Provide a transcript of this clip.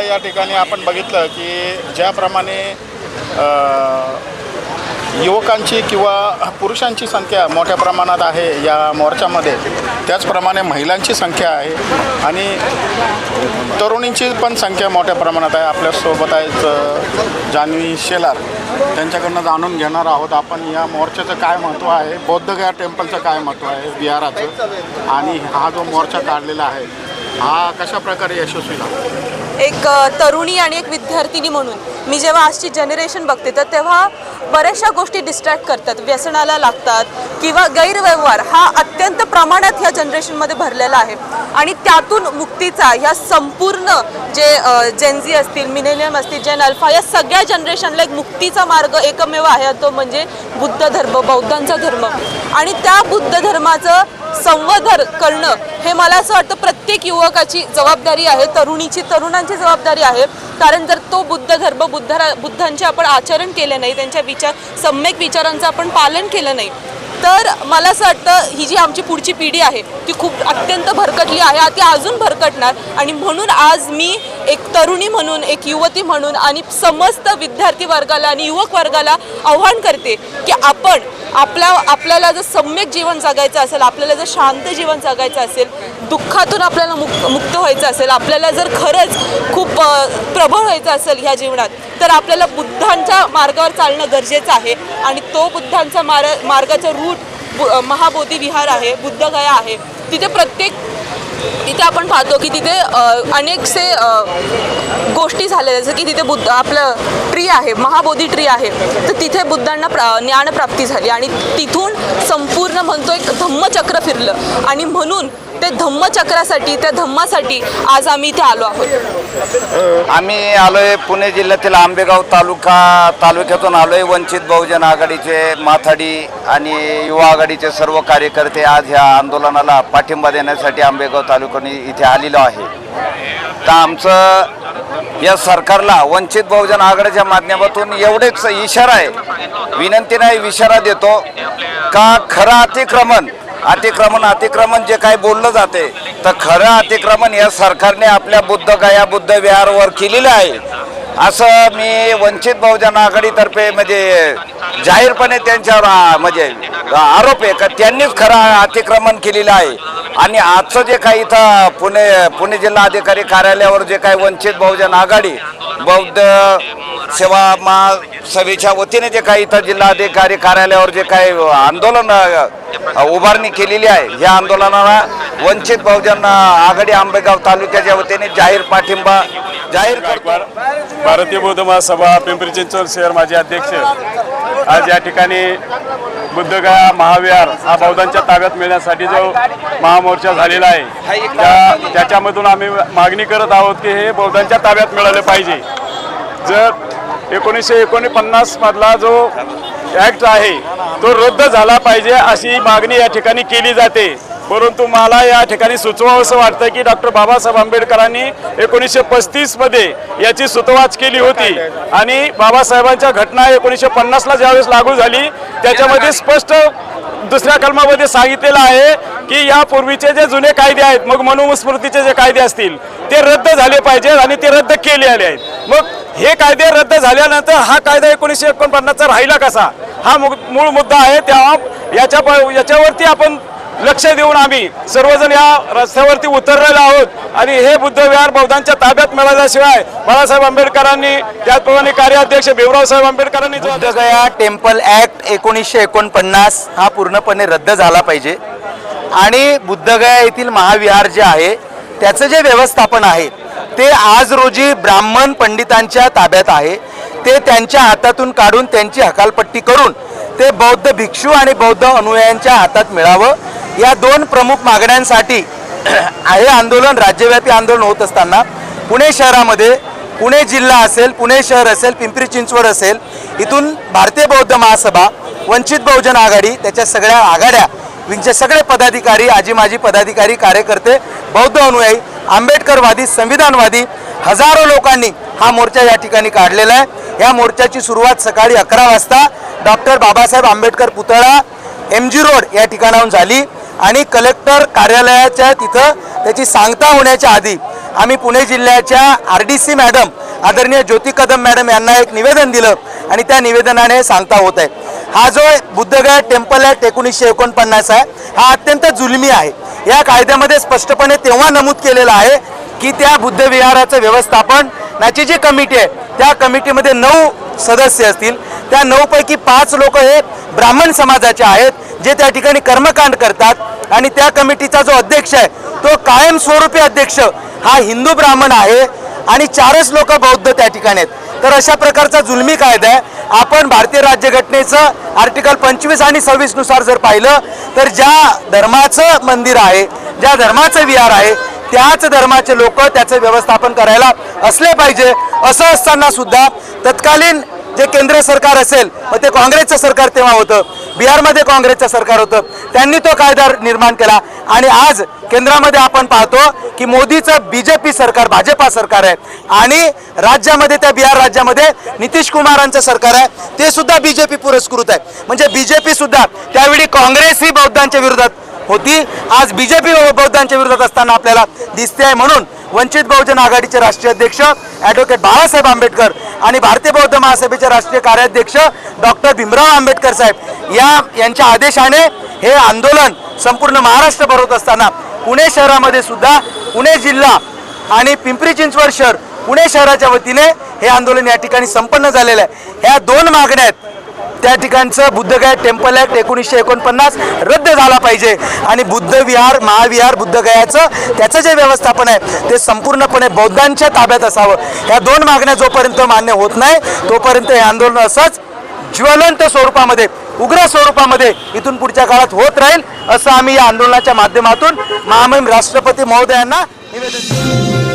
या ठिकाणी आपण बघितलं की ज्याप्रमाणे युवकांची किंवा पुरुषांची संख्या मोठ्या प्रमाणात आहे या मोर्चामध्ये. त्याचप्रमाणे महिलांची संख्या आहे आणि तरुणींची पण संख्या मोठ्या प्रमाणात आहे. आपल्यासोबत आहेत जान्हवी शेलार. त्यांच्याकडनं जाणून घेणार आहोत आपण या मोर्चाचं काय महत्त्व आहे. बौद्धगया टेम्पलचं काय महत्त्व आहे विहाराचं आणि हा जो मोर्चा काढलेला आहे हा कशा प्रकारे यशस्वी झाला? एक तरुणी आणि एक विद्यार्थिनी म्हणून. मी जेव्हा आजची जनरेशन बघते तर तेव्हा बऱ्याचशा गोष्टी डिस्ट्रॅक्ट करतात व्यसनाला लागतात किंवा गैरव्यवहार हा अत्यंत प्रमाणात ह्या जनरेशनमध्ये भरलेला आहे. आणि त्यातून मुक्तीचा ह्या संपूर्ण जे जेनझी असतील मिनेलियम असतील जेन अल्फा या सगळ्या जनरेशनला एक मुक्तीचा मार्ग एकमेव आहे तो म्हणजे बुद्ध धर्म बौद्धांचा धर्म. आणि त्या बुद्ध धर्माचं संवर्धन करणं हे मला असं वाटतं प्रत्येक युवकाची जबाबदारी आहे तरुणीची तरुणांची जबाबदारी आहे. कारण जर तो बुद्ध धर्म बुद्ध बुद्धांचे आपण आचरण केलं नाही त्यांच्या विचार सम्यक विचारांचं आपण पालन केलं नाही तर मला असं वाटतं ही जी आमची पुढची पिढी आहे ती खूप अत्यंत भरकटली आहे. ती अजून भरकटणार. आणि म्हणून आज मी एक तरुणी म्हणून एक युवती म्हणून आणि समस्त विद्यार्थी वर्गाला आणि युवक वर्गाला आव्हान करते की आपण आपल्या आपल्याला जर सम्यक जीवन जगायचं असेल आपल्याला जर शांत जीवन जगायचं असेल दुःखातून आपल्याला मुक्त मुक्त व्हायचं असेल आपल्याला जर खरंच खूप प्रबळ व्हायचं असेल ह्या जीवनात तर आपल्याला बुद्धांच्या मार्गावर चालणं गरजेचं आहे. आणि तो बुद्धांचा मार मार्गाचा रूट बु- महाबोधी विहार आहे बुद्धगया आहे. तिथे प्रत्येक तिथे आपण पाहतो की तिथे अनेकसे गोष्टी झाल्या जसं की तिथे बुद्ध आपलं ट्री आहे महाबोधी ट्री आहे. तर तिथे बुद्धांना प्रा ज्ञानप्राप्ती झाली. आणि तिथून संपूर्ण म्हणतो एक धम्मचक्र फिरलं. आणि म्हणून ते धम्मचक्रासाठी त्या धम्मासाठी आज आम्ही इथे आलो आहोत. आम्ही आलोय पुणे जिल्ह्यातील आंबेगाव तालुका तालुक्यातून आलोय वंचित बहुजन आघाडीचे माथाडी आणि युवा आघाडीचे सर्व कार्यकर्ते आज ह्या आंदोलनाला पाठिंबा देण्यासाठी आंबेगाव तालुक्याने इथे आलेलो आहे. तर आमचं या सरकारला वंचित बहुजन आघाडीच्या माध्यमातून एवढेच इशारा आहे. विनंती नाही इशारा देतो. का खरं अतिक्रमण अतिक्रमण अतिक्रमण जे काही बोललं जाते तर खरं अतिक्रमण या सरकारने आपल्या बुद्ध गया बुद्ध विहारवर केलेलं आहे. असं मी वंचित बहुजन आघाडीतर्फे म्हणजे जाहीरपणे त्यांच्यावर म्हणजे आरोप आहे का? त्यांनीच खरं अतिक्रमण केलेलं आहे. आणि आजचं जे काही इथं पुणे पुणे जिल्हा अधिकारी कार्यालयावर जे काही वंचित बहुजन आघाडी बौद्ध सेवा महासभेच्या वतीने जे काही इथं जिल्हाधिकारी कार्यालयावर जे काही आंदोलन उभारणी केलेली आहे या आंदोलनाला वंचित बहुजन आघाडी आंबेगाव तालुक्याच्या वतीने जाहीर पाठिंबा जाहीर भारतीय बौद्ध महासभा पिंपरी चिंचवड शहर माजी अध्यक्ष. आज या ठिकाणी बुद्धगया महाविहार हा बौद्धांच्या ताब्यात मिळण्यासाठी जो महामोर्चा झालेला आहे त्या त्याच्यामधून आम्ही मागणी करत आहोत की हे बौद्धांच्या ताब्यात मिळालं पाहिजे. जर एकोणीसशे एकोणपन्नास मधला जो ॲक्ट आहे तो रद्द झाला पाहिजे अशी मागणी या ठिकाणी केली जाते. परंतु मला या ठिकाणी सुचवावं असं वाटतं की डॉक्टर बाबासाहेब आंबेडकरांनी एकोणीसशे पस्तीसमध्ये याची सुतवाच केली होती. आणि बाबासाहेबांच्या घटना एकोणीसशे पन्नासला ज्यावेळेस लागू झाली त्याच्यामध्ये स्पष्ट दुसऱ्या कलमामध्ये सांगितलेलं आहे की यापूर्वीचे जे जुने कायदे आहेत मग मनुस्मृतीचे जे कायदे असतील ते रद्द झाले पाहिजेत आणि ते रद्द केले आले आहेत. मग हे कायदे रद्द झाल्यानंतर हा कायदा एकोणीसशे एकोणपन्नासचा राहिला कसा? हा मूळ मुद्दा आहे. तेव्हा याच्या प- याच्यावरती आपण लक्ष देऊन आम्ही सर्वजण या रस्त्यावरती उतरलेलो आहोत. आणि हे बुद्ध विहार बौद्धांच्या ताब्यात मिळाल्याशिवाय बाळासाहेब आंबेडकरांनी त्याचप्रमाणे कार्याध्यक्ष भीमरावसाहेब आंबेडकरांनी जो बुद्धगया टेम्पल ॲक्ट एकोणीसशे एकोणपन्नास हा पूर्णपणे रद्द झाला पाहिजे. आणि बुद्धगया येथील महाविहार जे आहे त्याचं जे व्यवस्थापन आहे ते आज रोजी ब्राह्मण पंडितांच्या ताब्यात आहे. ते त्यांच्या हातातून काढून त्यांची हकालपट्टी करून ते बौद्ध भिक्षू आणि बौद्ध अनुयायांच्या हातात मिळावं. या दोन प्रमुख मागण्यांसाठी हे आंदोलन राज्यव्यापी आंदोलन होत असताना. पुणे शहरामध्ये पुणे जिल्हा असेल पुणे शहर असेल पिंपरी चिंचवड असेल इथून भारतीय बौद्ध महासभा वंचित बहुजन आघाडी त्याच्या सगळ्या आघाड्या विंचे सगळे पदाधिकारी आजी माजी पदाधिकारी कार्यकर्ते बौद्ध अनुयायी आंबेडकरवादी संविधानवादी हजारो लोकांनी हा मोर्चा या ठिकाणी काढलेला आहे. या मोर्चाची सुरुवात सकाळी अकरा वाजता डॉक्टर बाबासाहेब आंबेडकर पुतळा एम जी रोड या ठिकाणाहून झाली. आणि कलेक्टर कार्यालयाच्या तिथं त्याची सांगता होण्याच्या आधी आम्ही पुणे जिल्ह्याच्या आर डी सी मॅडम आदरणीय ज्योती कदम मॅडम यांना एक निवेदन दिलं आणि त्या निवेदनाने सांगता होत आहे. हा जो बुद्धगया टेम्पल ॲक्ट एकोणीसशे एकोणपन्नास आहे हा अत्यंत जुलमी आहे. या कायद्यामध्ये स्पष्टपणे तेव्हा नमूद केलेलं आहे की त्या बुद्धविहाराचं व्यवस्थापन याची जी कमिटी आहे त्या कमिटीमध्ये नऊ सदस्य असतील. त्या नऊपैकी पाच लोक हे ब्राह्मण समाजाचे आहेत. जे त्या ठिकाणी कर्मकांड करतात आणि त्या कमिटीचा जो अध्यक्ष आहे तो कायमस्वरूपी अध्यक्ष हा हिंदू ब्राह्मण आहे आणि चारच लोक बौद्ध त्या ठिकाणी आहेत. तर अशा प्रकारचा जुलमी कायदा आहे. आपण भारतीय राज्यघटनेचं आर्टिकल पंचवीस आणि सव्वीसनुसार जर पाहिलं तर ज्या धर्माचं मंदिर आहे ज्या धर्माचं विहार आहे त्याच धर्माचे लोक त्याचं व्यवस्थापन करायला असले पाहिजे असं असताना सुद्धा तत्कालीन जे केंद्र सरकार असेल मग ते काँग्रेसचं सरकार तेव्हा होतं. बिहारमध्ये काँग्रेसचं सरकार होतं. त्यांनी तो कायदा निर्माण केला. आणि आज केंद्रामध्ये आपण पाहतो की मोदीचं बी जे पी सरकार भाजपा सरकार आहे. आणि राज्यामध्ये त्या बिहार राज्यामध्ये नितीश कुमारांचं सरकार आहे. ते सुद्धा बी जे पी पुरस्कृत आहे. म्हणजे बी जे पी सुद्धा त्यावेळी काँग्रेस ही बौद्धांच्या विरोधात होती. आज बी जे पी बौद्धांच्या विरोधात असताना आपल्याला दिसते आहे म्हणून वंचित बहुजन आघाडीचे राष्ट्रीय अध्यक्ष ॲडव्होकेट बाळासाहेब आंबेडकर आणि भारतीय बौद्ध महासभेचे राष्ट्रीय कार्याध्यक्ष डॉक्टर भीमराव आंबेडकर साहेब. या यांच्या आदेशाने हे आंदोलन संपूर्ण महाराष्ट्रभर भरवत असताना पुणे शहरामध्ये सुद्धा पुणे जिल्हा आणि पिंपरी चिंचवड शहर पुणे शहराच्या वतीने हे आंदोलन या ठिकाणी संपन्न झालेलं आहे. ह्या दोन मागण्या आहेत. त्या ठिकाणचं बुद्धगया टेम्पल ॲक्ट एकोणीसशे एकोणपन्नास रद्द झाला पाहिजे आणि बुद्ध विहार महाविहार बुद्धगयाचं त्याचं जे व्यवस्थापन आहे ते संपूर्णपणे बौद्धांच्या ताब्यात असावं. ह्या दोन मागण्या जोपर्यंत मान्य होत नाही तोपर्यंत हे आंदोलन असंच ज्वलंत स्वरूपामध्ये उग्र स्वरूपामध्ये इथून पुढच्या काळात होत राहील असं आम्ही या आंदोलनाच्या माध्यमातून महामहिम राष्ट्रपती महोदयांना निवेदन